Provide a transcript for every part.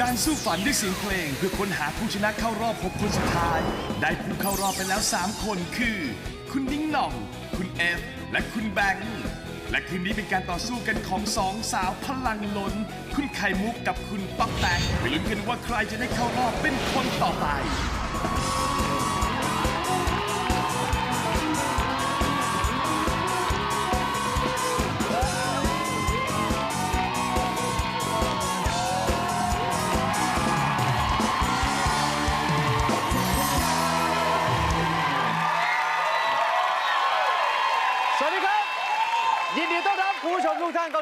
การสู้ฝันด้วยเสียงเพลง เพื่อค้นหาผู้ชนะเข้ารอบ 6 คนสุดท้าย ได้ผู้เข้ารอบไปแล้ว 3 คนคือ คุณนิ้งหน่อง คุณเอฟ และคุณแบงค์และคืนนี้เป็นการต่อสู้กันของสองสาวพลังล้น คุณไข่มุกกับคุณป๊อกแตกไปลุ้นกันว่าใครจะได้เข้ารอบเป็นคนต่อไป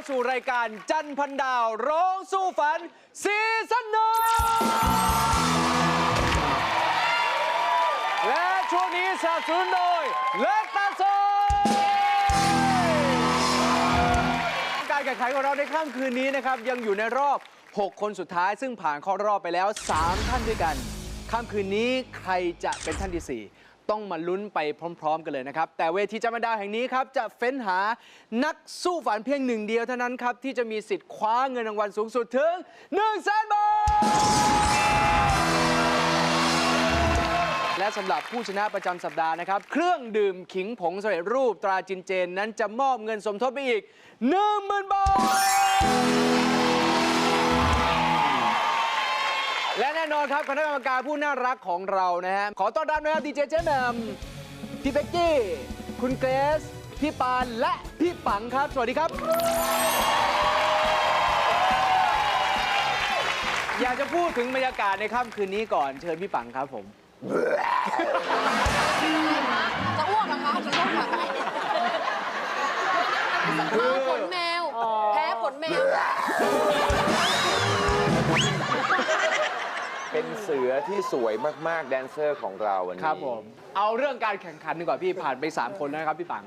สู่รายการจันพันดาว ร้องสู้ฝัน ซีซั่นหนึ่งและช่วงนี้สนับสนุนโดยเล็กตาโซการแข่งขันของเราในค่ำคืนนี้นะครับ ยังอยู่ในรอบ 6 คนสุดท้ายซึ่งผ่านเข้ารอบไปแล้ว 3 ท่านด้วยกันค่ำคืนนี้ใครจะเป็นท่านที่ 4 ต้องมาลุ้นไปพร้อม ๆ กันเลยนะครับ แต่เวทีจำดาวแห่งนี้ครับ จะเฟ้นหานักสู้ฝันเพียงหนึ่งเดียวเท่านั้นครับ ที่จะมีสิทธิ์คว้าเงินรางวัลสูงสุดถึง1 0 0 0 0แสนบาทและสำหรับผู้ชนะประจำสัปดาห์นะครับ เครื่องดื่มขิงผงสำเร็จรูปตราจินเจน นั้นจะมอบเงินสมทบไปอีก 10,000 บาท และแน่นอนครับคณะกรรมการผู้น่ารักของเรานะฮะขอต้อนรับนะครับดีเจเจแหมมพี่เบ็กกี้ คุณเกรซพี่ปานและพี่ปังครับ สวัสดีครับ อยากจะพูดถึงบรรยากาศในค่ำคืนนี้ก่อนเชิญพี่ปังครับผม จะอ้วกเหรอคะจะอ้วกเหรอคะขนแมว แพ้ขนแมว เป็นเสือที่สวยมากๆ แดนเซอร์ของเราวันนี้ครับผม เอาเรื่องการแข่งขันดีกว่าพี่ผ่านไป 3 คนแล้วนะครับพี่ปัง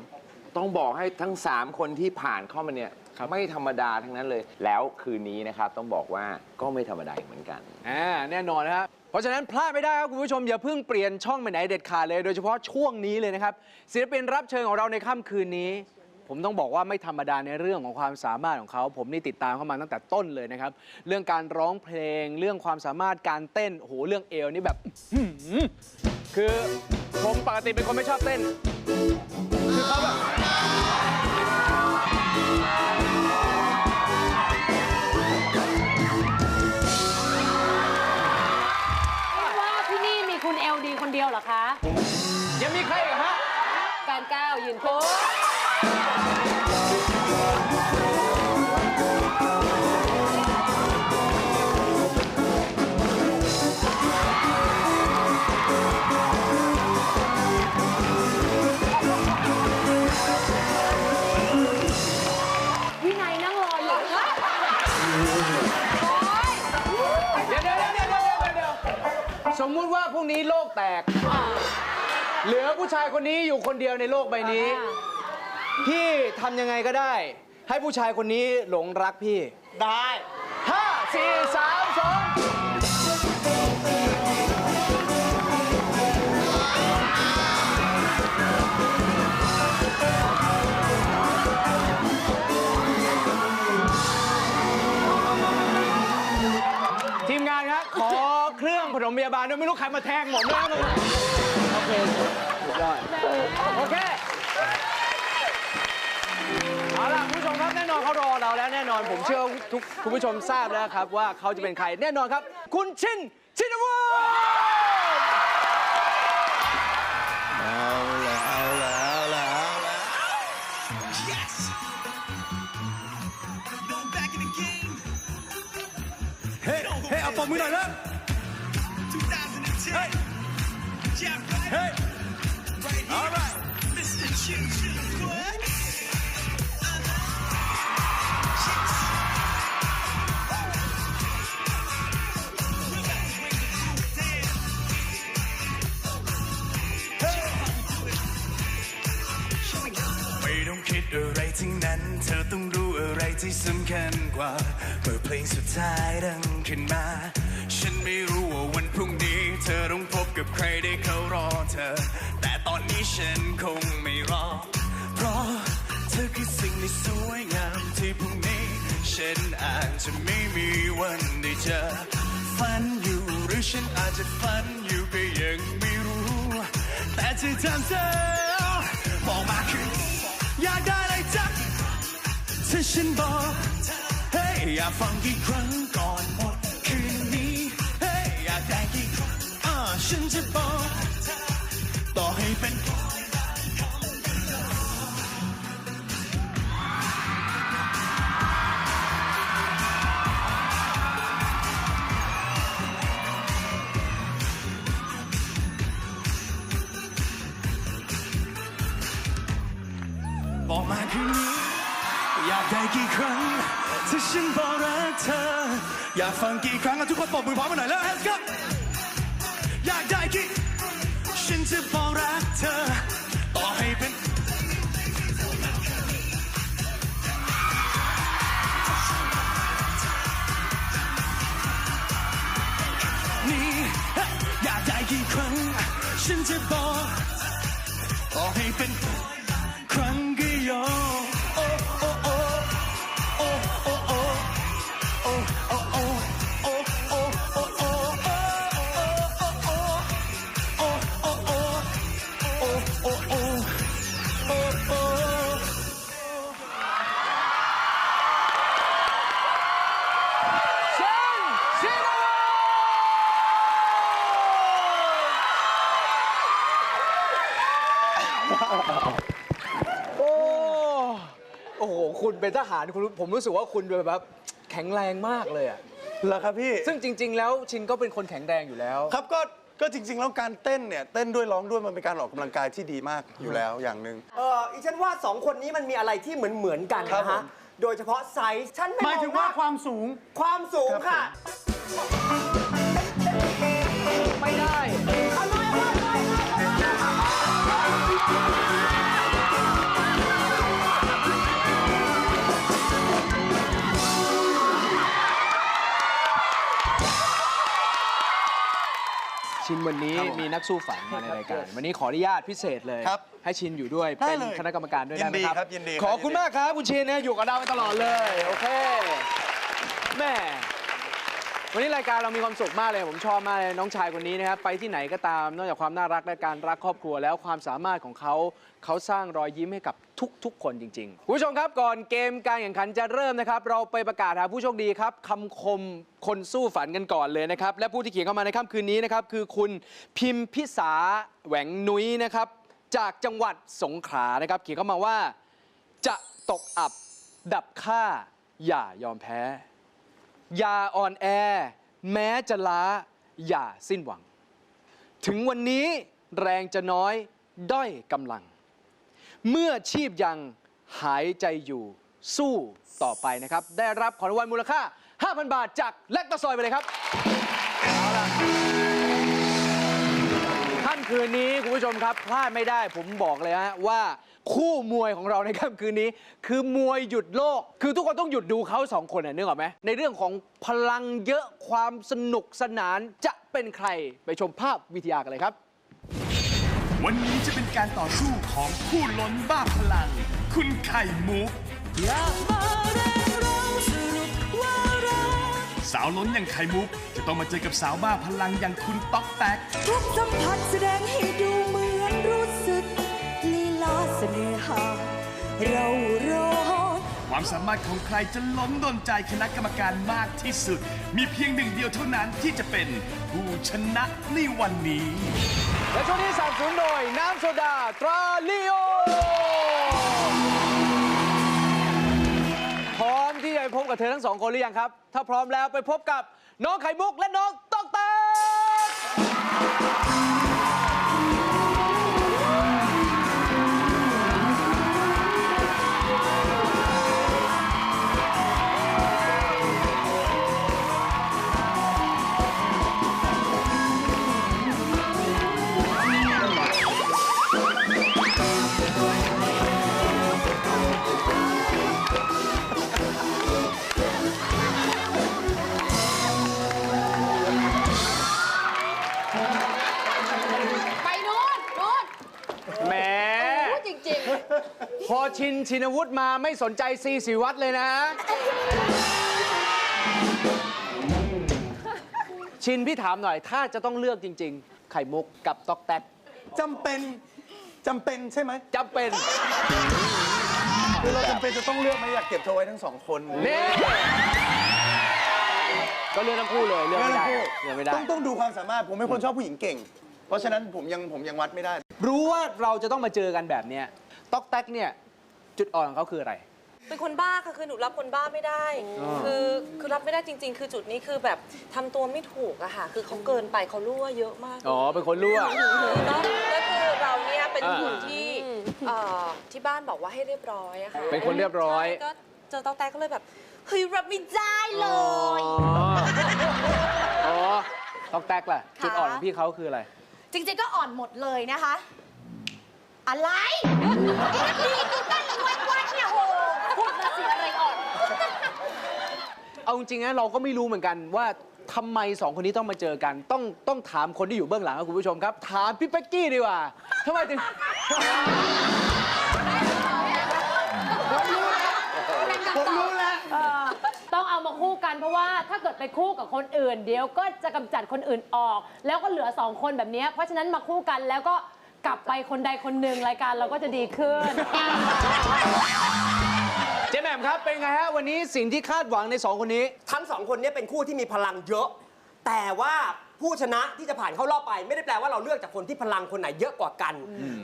ต้องบอกให้ทั้ง 3 คนที่ผ่านเข้ามาเนี่ยครับไม่ธรรมดาทั้งนั้นเลย แล้วคืนนี้นะครับต้องบอกว่าก็ไม่ธรรมดาอีกเหมือนกันอ่าแน่นอนนะครับเพราะฉะนั้นพลาดไม่ได้ครับคุณผู้ชมอย่าเพิ่งเปลี่ยนช่องไปไหนเด็ดขาดเลย โดยเฉพาะช่วงนี้เลยนะครับศิลปินรับเชิญของเราในค่ำคืนนี้ ผมต้องบอกว่าไม่ธรรมดาในเรื่องของความสามารถของเขา ผมนี่ติดตามเขามาตั้งแต่ต้นเลยนะครับ เรื่องการร้องเพลง เรื่องความสามารถการเต้นโอ้โหเรื่องเอวนี่แบบอื้อหือคือผมปกติเป็นคนไม่ชอบเต้น คือเขาแบบว่าที่นี่มีคุณเอลดีคนเดียวเหรอคะ ยังมีใครอีกฮะ การก้าวยืนขึ้น เหลือผู้ชายคนนี้อยู่คนเดียวในโลกใบนี้ พี่ทำยังไงก็ได้ ให้ผู้ชายคนนี้หลงรักพี่ ได้ห้าสี่สามสอง เครื่องผสมพยาบาลด้วยไม่รู้ใครมาแทงผมด้วยนะโอเคสุดยอดโอเคเอาล่ะคุณผู้ชมครับแน่นอนเขารอเราแล้วแน่นอนผมเชื่อว่าทุกคุณผู้ชมทราบแล้วครับ ว่าเขาจะเป็นใครแน่นอนครับ คุณชินชินวุฒิเฮ้เฮ้เอาปมมือหน่อยนะเฮ้ เฮ้ all right ไม่ต้องคิดอะไรทั้งนั้น เธอต้องรู้อะไรที่สำคัญกว่า เมื่อเพลงสุดท้ายดังขึ้นมา ฉันไม่รู้ว่าวันพรุ่งนี้ เธอต้องพบกับใครได้เขารอเธอ แต่ตอนนี้ฉันคงไม่รอ เพราะเธอคือสิ่งที่สวยงามที่พรุ่งนี้ ฉันอาจจะไม่มีวันได้เจอ ฝันอยู่หรือฉันอาจจะฝันอยู่ก็ยังไม่รู้ แต่เธอทำเธอบอกมาคืออยากได้อะไรจักถ้าฉันบอก hey, อยากฟังกี่ครั้ง จะบอกต่อให้เป็นบอกมาคืนนี้อยากได้กี่ครั้งถ้าฉันบอกรักเธอ อยากฟังกี่ครั้งทุกคนปรบมือพร้อมกันหน่อยแล้ว Let's go ธอให้เป็นครั้ง ฉันจะบอกต่อให้เป็นครั้งก็ยอม ชินวุโอ้โอ้โหคุณเป็นทหารคุณรู้ผมรู้สึกว่าคุณแบบแข็งแรงมากเลยอะเหรอครับพี่ซึ่งจริง ๆ แล้วชินก็เป็นคนแข็งแรงอยู่แล้ว ครับก็ ก็จริง ๆ แล้วการเต้นเนี่ย เต้นด้วยร้องด้วยมันเป็นการออกกำลังกายที่ดีมากอยู่แล้วอย่างหนึ่ง เอออีฉันว่าสองคนนี้มันมีอะไรที่เหมือนเหมือนๆกันครับนะผฮะ ม โดยเฉพาะไซส์ฉันไม่หมายถึงว่าความสูง ความสูงครับค่ะ ไม่ได้ชิน วันนี้ครับผมมีนักสู้ฝันมาในรายการ วันนี้ขออนุญาตพิเศษเลย ครับให้ชินอยู่ด้วย ได้เป็นเลยคณะกรรมการด้วยได้ไหมยินดีครับครับยินดีครับขอบคุณยินดี มากครับคุณชินนะอยู่กับเราไปตลอดเลย โอเคแม่ วันนี้รายการเรามีความสุขมากเลยผมชอบมากเลยน้องชายคนนี้นะครับไปที่ไหนก็ตามนอกจากความน่ารักและการรักครอบครัวแล้วความสามารถของเขาเขาสร้างรอยยิ้มให้กับทุกๆ คนจริงๆคุณผู้ชมครับก่อนเกมการแข่งขันจะเริ่มนะครับ เราไปประกาศหาผู้โชคดีครับคำคมคนสู้ฝันกันก่อนเลยนะครับ และผู้ที่เขียนเข้ามาในค่ำคืนนี้นะครับคือคุณพิมพิสาแหวงนุ้ยนะครับ จากจังหวัดสงขลานะครับ เขียนเข้ามาว่า จะตกอับดับค่าอย่ายอมแพ้ อย่าอ่อนแอ แม้จะล้า อย่าสิ้นหวัง ถึงวันนี้แรงจะน้อยด้อยกำลัง เมื่อชีพยังหายใจอยู่สู้ต่อไปนะครับ ได้รับของรางวัลมูลค่า 5,000 บาทจากแลกตะซอยไปเลยครับ ค่ำคืนนี้คุณผู้ชมครับพลาดไม่ได้ผมบอกเลยฮะว่าคู่มวยของเราในค่ำคืนนี้ คือมวยหยุดโลก คือทุกคนต้องหยุดดูเขาสองคนน่ะนึกออกไหมในเรื่องของพลังเยอะความสนุกสนานจะเป็นใครไปชมภาพวิทยากันเลยครับ วันนี้จะเป็นการต่อสู้ของผู้ล้นบ้าพลัง คุณไข่มุก สาวล้นอย่างไข่มุก จะต้องมาเจอกับสาวบ้าพลังอย่างคุณต๊อกแตก ทุกสัมผัสแสดงให้ดูเหมือนรู้สึก ลีลาเสน่หา เราร้อนความสามารถของใครจะล้มโดนใจคณะกรรมการมากที่สุด มีเพียงหนึ่งเดียวเท่านั้นที่จะเป็นผู้ชนะในวันนี้ และช่วงนี้สนับสนุนโดยน้ำโซดาตราลีโอ พบกับเธอทั้งสองคนหรือยังครับ ถ้าพร้อมแล้วไปพบกับน้องไข่มุกและน้องตอกเต ชินชินวุฒิมาไม่สนใจซีสีวัดเลยนะ ชินพี่ถามหน่อย ถ้าจะต้องเลือกจริง ๆ ไข่มุกกับต๊อกแต๊กจำเป็นจำเป็นใช่ไหมจำเป็นคือเราจำเป็นจะต้องเลือกไหมอยากเก็บเธอไว้ทั้งสองคนนี่ก็เลือกทั้งคู่เลยเลือกไม่ได้เลือกเลือกไม่ได้ต้องต้องดูความสามารถผมเป็นคนชอบผู้หญิงเก่ง เพราะฉะนั้นผมยังผมยังวัดไม่ได้ รู้ว่าเราจะต้องมาเจอกันแบบเนี้ยต๊อกแต๊กเนี่ย จุดอ่อนของเขาคืออะไร เป็นคนบ้าค่ะคือหนูรับคนบ้าไม่ได้ คือคือรับไม่ได้จริง ๆ คือจุดนี้คือแบบทำตัวไม่ถูกอะค่ะ คือเขาเกินไปเขารั่วเยอะมาก อ๋อ เป็นคนรั่ว แล้วแล้วคือเราเนี่ยเป็นอ่าคนที่เอ่อที่บ้านบอกว่าให้เรียบร้อยอะค่ะเป็นคนเรียบร้อย ใช่ก็เจอเต้าแต้ก็เลยแบบเฮ้ยรับไม่ได้เลยอ๋อต๊อกแต๊กล่ะ จุดอ่อนของพี่เขาคืออะไร จริงๆก็อ่อนหมดเลยนะคะ อะไรดีกูเต้นวันวันๆเนี่ยโหพูดมาสิอะไรอ่อนเอาจริงๆนะเราก็ไม่รู้เหมือนกันว่าทำไมสองคนนี้ต้องมาเจอกัน ต้องต้องถามคนที่อยู่เบื้องหลังครับคุณผู้ชมครับ ถามพี่เป๊กกี้ดีกว่าทำไมถึงผมรู้แล้วต้องเอามาคู่กันเพราะว่าถ้าเกิดไปคู่กับคนอื่น เดี๋ยวก็จะกำจัดคนอื่นออก แล้วก็เหลือสองคนแบบนี้เพราะฉะนั้นมาคู่กันแล้วก็ กลับไปคนใดคนหนึ่งรายการเราก็จะดีขึ้น เจ๊แหม่มครับเป็นไงฮะวันนี้สิ่งที่คาดหวังในสองคนนี้ ทั้งสองคนเนี้เป็นคู่ที่มีพลังเยอะ แต่ว่าผู้ชนะที่จะผ่านเข้ารอบไป ไม่ได้แปลว่าเราเลือกจากคนที่พลังคนไหนเยอะกว่ากัน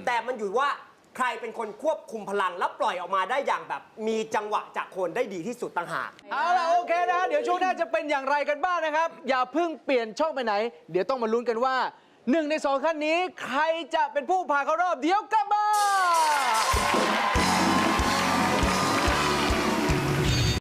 แต่มันอยู่ว่าใครเป็นคนควบคุมพลังแล้วปล่อยออกมาได้อย่างแบบ มีจังหวะจากคนได้ดีที่สุดต่างหาก เอาล่ะโอเคนะเดี๋ยวช่วงหน้าจะเป็นอย่างไรกันบ้างนะครับ อย่าเพิ่งเปลี่ยนช่องไปไหน เดี๋ยวต้องมาลุ้นกันว่า หนึ่งในสองขั้นนี้ใครจะเป็นผู้ผ่านเข้ารอบเดี๋ยวกลับมา